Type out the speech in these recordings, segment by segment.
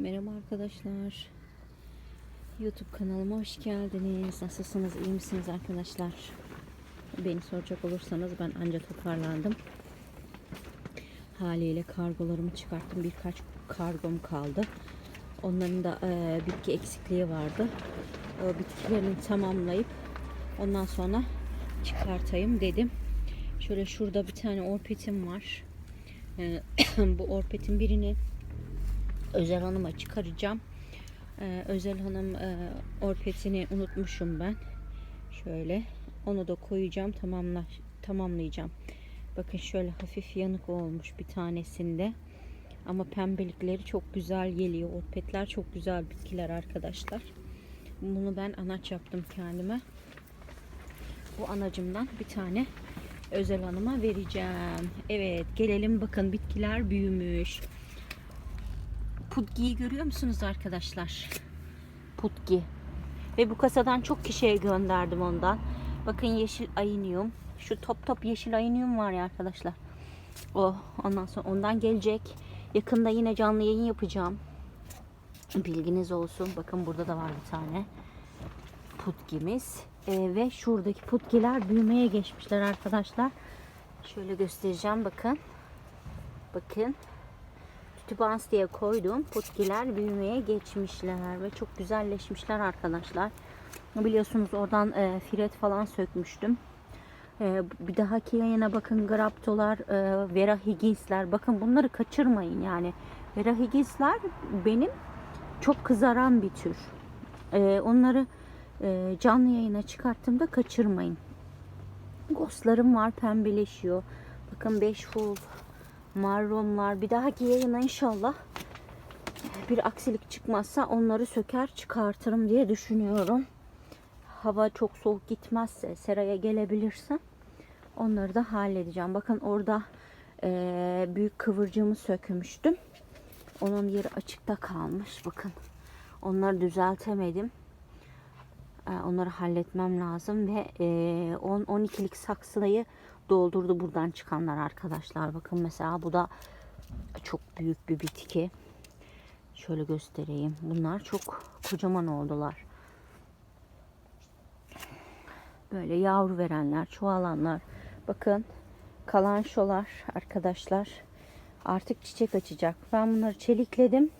Merhaba arkadaşlar. YouTube kanalıma hoş geldiniz. Nasılsınız? iyi misiniz arkadaşlar? Beni soracak olursanız ben anca toparlandım. Haliyle kargolarımı çıkarttım. Birkaç kargom kaldı. Onların da e, bitki eksikliği vardı. O bitkilerini tamamlayıp ondan sonra çıkartayım dedim. Şöyle şurada bir tane orpetim var. E, bu orpetin birini Özel Hanım'a çıkaracağım. Ee, Özel Hanım e, orpetini unutmuşum ben. Şöyle onu da koyacağım tamamla tamamlayacağım. Bakın şöyle hafif yanık olmuş bir tanesinde. Ama pembelikleri çok güzel geliyor. Orpetler çok güzel bitkiler arkadaşlar. Bunu ben anaç yaptım kendime. Bu anacımdan bir tane Özel Hanım'a vereceğim. Evet gelelim bakın bitkiler büyümüş. Putgi'yi görüyor musunuz arkadaşlar? Putgi. Ve bu kasadan çok kişiye gönderdim ondan. Bakın yeşil ayinium. Şu top top yeşil ayinium var ya arkadaşlar. O ondan sonra ondan gelecek. Yakında yine canlı yayın yapacağım. Bilginiz olsun. Bakın burada da var bir tane. Putgimiz. Ee, ve şuradaki putgiler büyümeye geçmişler arkadaşlar. Şöyle göstereceğim bakın. Bakın tübans diye koydum. Putkiler büyümeye geçmişler ve çok güzelleşmişler arkadaşlar. Biliyorsunuz oradan e, firet falan sökmüştüm. E, bir dahaki yayına bakın Graptolar, e, Vera Higgins'ler. Bakın bunları kaçırmayın yani. Vera Higgins'ler benim çok kızaran bir tür. E, onları e, canlı yayına çıkarttığımda kaçırmayın. Ghostlarım var pembeleşiyor. Bakın 5 full marronlar. Bir dahaki yayına inşallah bir aksilik çıkmazsa onları söker çıkartırım diye düşünüyorum. Hava çok soğuk gitmezse, seraya gelebilirsem onları da halledeceğim. Bakın orada e, büyük kıvırcığımı sökmüştüm. Onun yeri açıkta kalmış. Bakın onları düzeltemedim. E, onları halletmem lazım ve e, 10-12'lik saksıyı doldurdu buradan çıkanlar arkadaşlar. Bakın mesela bu da çok büyük bir bitki. Şöyle göstereyim. Bunlar çok kocaman oldular. Böyle yavru verenler, çoğalanlar. Bakın kalanşolar arkadaşlar. Artık çiçek açacak. Ben bunları çelikledim.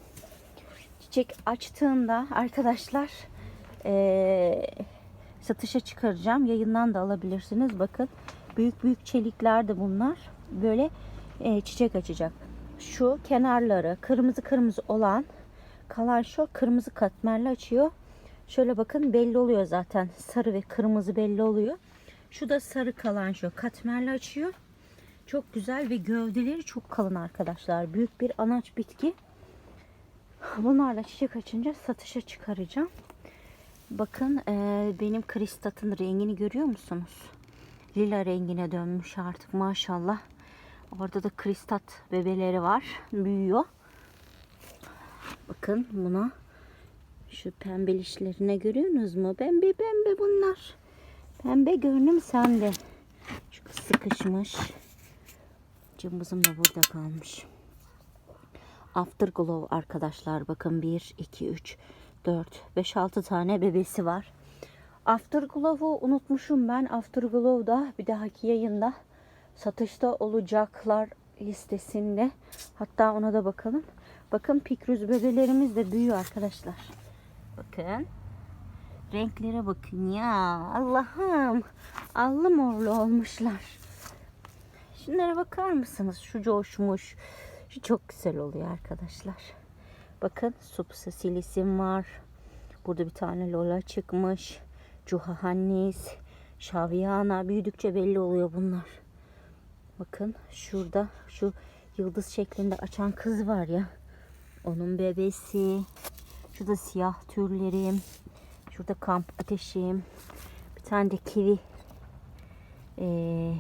Çiçek açtığında arkadaşlar ee, satışa çıkaracağım. Yayından da alabilirsiniz. Bakın büyük büyük çelikler de bunlar. Böyle e, çiçek açacak. Şu kenarları kırmızı kırmızı olan kalan şu kırmızı katmerli açıyor. Şöyle bakın belli oluyor zaten. Sarı ve kırmızı belli oluyor. Şu da sarı kalan şu katmerli açıyor. Çok güzel ve gövdeleri çok kalın arkadaşlar. Büyük bir anaç bitki. Bunlarla çiçek açınca satışa çıkaracağım. Bakın e, benim kristatın rengini görüyor musunuz? Lila rengine dönmüş artık maşallah. Orada da kristat bebeleri var. Büyüyor. Bakın buna şu pembelişlerine görüyorsunuz mu? Pembe pembe bunlar. Pembe görünüm sende. Kız sıkışmış. Cımbızım da burada kalmış. Afterglow arkadaşlar. Bakın 1, 2, 3, 4, 5, 6 tane bebesi var. Afterglow'u unutmuşum ben. Afterglow'da bir dahaki yayında satışta olacaklar listesinde. Hatta ona da bakalım. Bakın pikrüz bebelerimiz de büyüyor arkadaşlar. Bakın. Renklere bakın ya. Allah'ım. Allı morlu olmuşlar. Şunlara bakar mısınız? Şu coşmuş. Şu çok güzel oluyor arkadaşlar. Bakın supsa silisim var. Burada bir tane lola çıkmış. Cuhahannis, Şaviana büyüdükçe belli oluyor bunlar. Bakın şurada şu yıldız şeklinde açan kız var ya. Onun bebesi. Şurada siyah türlerim. Şurada kamp ateşim. Bir tane de kivi. Ee,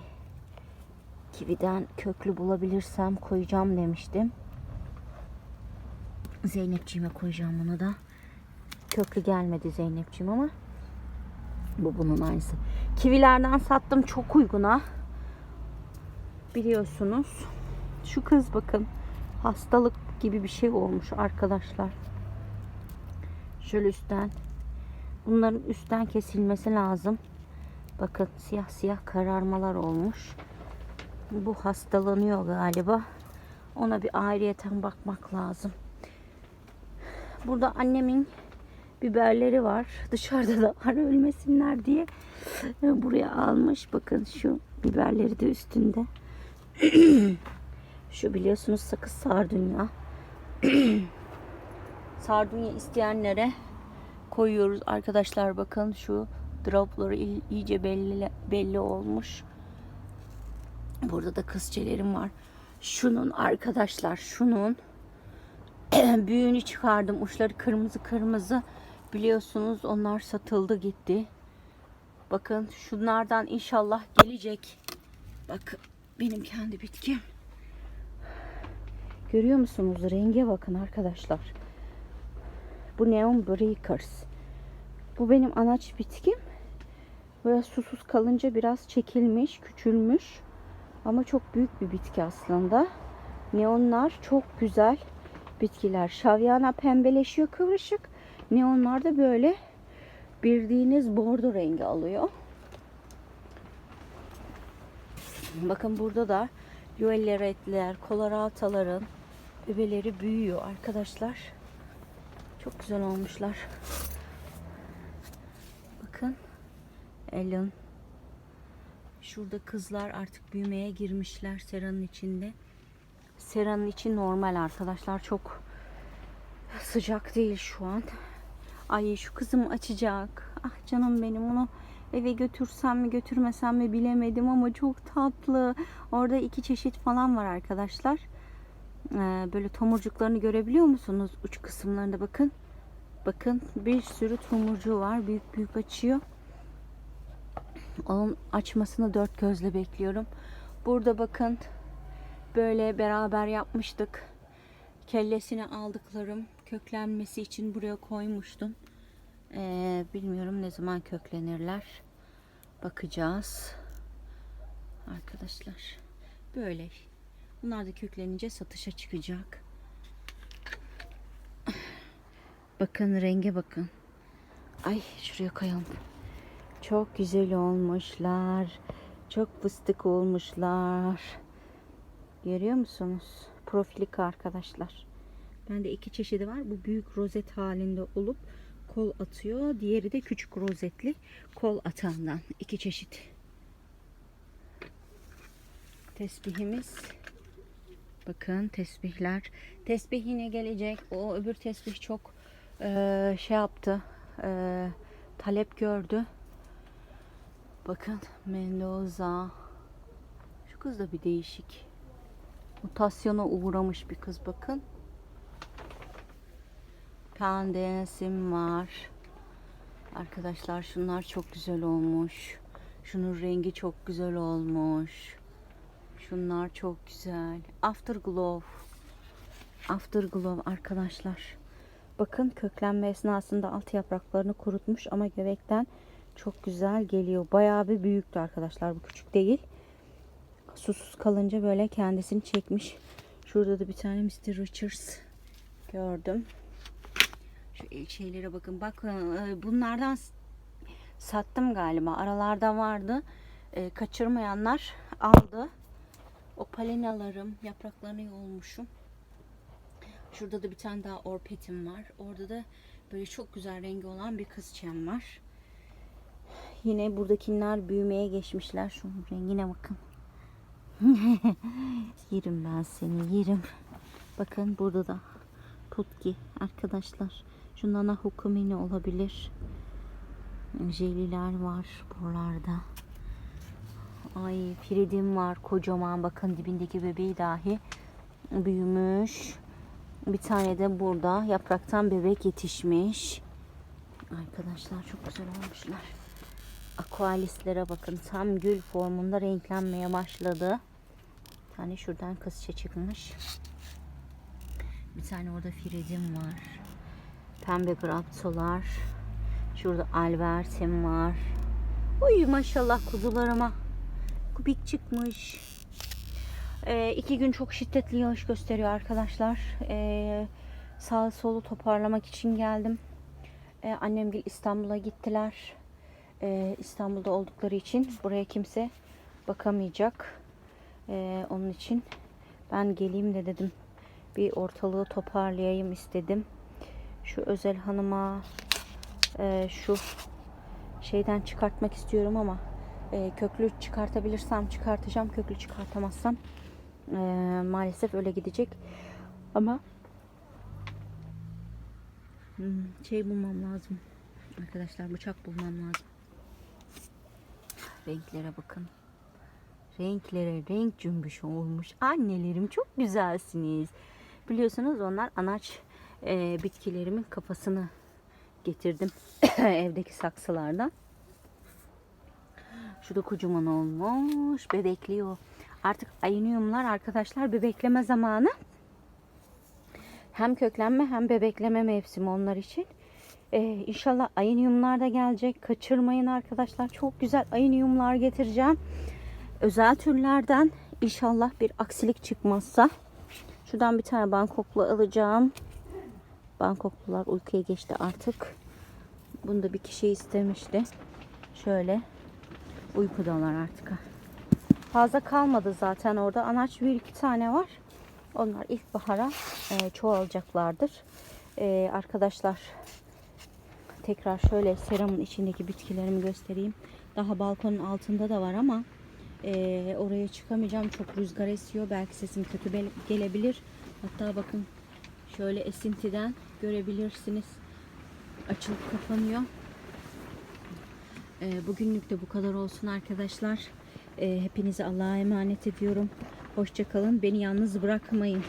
kividen köklü bulabilirsem koyacağım demiştim. Zeynepciğime koyacağım onu da. Köklü gelmedi Zeynepciğim ama bu bunun aynısı. Kivilerden sattım çok uyguna. Biliyorsunuz. Şu kız bakın. Hastalık gibi bir şey olmuş arkadaşlar. Şöyle üstten. Bunların üstten kesilmesi lazım. Bakın siyah siyah kararmalar olmuş. Bu hastalanıyor galiba. Ona bir ayrıyeten bakmak lazım. Burada annemin biberleri var. Dışarıda da var ölmesinler diye. Buraya almış. Bakın şu biberleri de üstünde. şu biliyorsunuz sakız sardunya. sardunya isteyenlere koyuyoruz arkadaşlar. Bakın şu dropları iyice belli belli olmuş. Burada da kızçelerim var. Şunun arkadaşlar şunun büyüğünü çıkardım. Uçları kırmızı kırmızı. Biliyorsunuz onlar satıldı gitti. Bakın şunlardan inşallah gelecek. Bakın benim kendi bitkim. Görüyor musunuz? Renge bakın arkadaşlar. Bu Neon Breakers. Bu benim anaç bitkim. Böyle susuz kalınca biraz çekilmiş, küçülmüş. Ama çok büyük bir bitki aslında. Neonlar çok güzel bitkiler. Şavyana pembeleşiyor kıvırışık. Neonlar da böyle bildiğiniz bordo rengi alıyor. Bakın burada da Yuelleretler, Colorataların bebeleri büyüyor arkadaşlar. Çok güzel olmuşlar. Bakın. Ellen. Şurada kızlar artık büyümeye girmişler seranın içinde. Seranın içi normal arkadaşlar. Çok sıcak değil şu an. Ay şu kızım açacak. Ah canım benim onu eve götürsem mi götürmesem mi bilemedim ama çok tatlı. Orada iki çeşit falan var arkadaşlar. Ee, böyle tomurcuklarını görebiliyor musunuz? Uç kısımlarında bakın. Bakın bir sürü tomurcuğu var. Büyük büyük açıyor. Onun açmasını dört gözle bekliyorum. Burada bakın böyle beraber yapmıştık. Kellesini aldıklarım köklenmesi için buraya koymuştum. Ee, bilmiyorum ne zaman köklenirler. Bakacağız. Arkadaşlar böyle. Bunlar da köklenince satışa çıkacak. Bakın renge bakın. Ay şuraya koyalım. Çok güzel olmuşlar. Çok fıstık olmuşlar. Görüyor musunuz? Profilika arkadaşlar. Bende iki çeşidi var. Bu büyük rozet halinde olup kol atıyor. Diğeri de küçük rozetli kol atandan. iki çeşit. Tesbihimiz. Bakın tesbihler. Tesbih yine gelecek. O öbür tesbih çok eee, şey yaptı. eee, talep gördü. Bakın Mendoza. Şu kız da bir değişik. Mutasyona uğramış bir kız bakın. Pendensim var. Arkadaşlar şunlar çok güzel olmuş. Şunun rengi çok güzel olmuş. Şunlar çok güzel. Afterglow. Afterglow arkadaşlar. Bakın köklenme esnasında alt yapraklarını kurutmuş ama göbekten çok güzel geliyor. Bayağı bir büyüktü arkadaşlar. Bu küçük değil. Susuz kalınca böyle kendisini çekmiş. Şurada da bir tane Mr. Richards gördüm. Şu el şeylere bakın. Bakın e, bunlardan sattım galiba. Aralarda vardı. E, kaçırmayanlar aldı. O palinalarım yapraklarını yolmuşum. Şurada da bir tane daha orpetim var. Orada da böyle çok güzel rengi olan bir kızçem var. Yine buradakiler büyümeye geçmişler. Şunun rengine bakın. yerim ben seni yerim. Bakın burada da putki arkadaşlar. Şundan da hukumini olabilir. Jeliler var buralarda. Ay Fridim var kocaman bakın dibindeki bebeği dahi büyümüş. Bir tane de burada yapraktan bebek yetişmiş. Arkadaşlar çok güzel olmuşlar. Aqualislere bakın tam gül formunda renklenmeye başladı. Bir tane şuradan kızça çıkmış. Bir tane orada Fridim var. Pembe graptolar. Şurada albertim var. Uy maşallah kuzularıma. Kubik çıkmış. Ee, iki gün çok şiddetli yağış gösteriyor arkadaşlar. Ee, sağ solu toparlamak için geldim. E, annemgil İstanbul'a gittiler. E, İstanbul'da oldukları için buraya kimse bakamayacak. E, onun için ben geleyim de dedim. Bir ortalığı toparlayayım istedim. Şu özel hanıma e, şu şeyden çıkartmak istiyorum ama e, köklü çıkartabilirsem çıkartacağım. Köklü çıkartamazsam e, maalesef öyle gidecek. Ama hmm, şey bulmam lazım. Arkadaşlar bıçak bulmam lazım. Renklere bakın. Renklere renk cümbüş olmuş. Annelerim çok güzelsiniz. Biliyorsunuz onlar anaç e, bitkilerimin kafasını getirdim evdeki saksılardan. Şu da kocaman olmuş. Bebekliyor. Artık ayıniyumlar arkadaşlar bebekleme zamanı. Hem köklenme hem bebekleme mevsimi onlar için. Ee, inşallah ayıniyumlar da gelecek. Kaçırmayın arkadaşlar. Çok güzel ayıniyumlar getireceğim. Özel türlerden inşallah bir aksilik çıkmazsa. Şuradan bir tane Bangkoklu alacağım. Bangkoklular uykuya geçti artık. Bunu da bir kişi istemişti. Şöyle uykudalar artık. Fazla kalmadı zaten orada. Anaç bir iki tane var. Onlar ilkbahara e, çoğalacaklardır. E, arkadaşlar tekrar şöyle seramın içindeki bitkilerimi göstereyim. Daha balkonun altında da var ama e, oraya çıkamayacağım. Çok rüzgar esiyor. Belki sesim kötü gelebilir. Hatta bakın şöyle esintiden görebilirsiniz. Açılıp kapanıyor. E, bugünlük de bu kadar olsun arkadaşlar. E, hepinizi Allah'a emanet ediyorum. Hoşçakalın. Beni yalnız bırakmayın.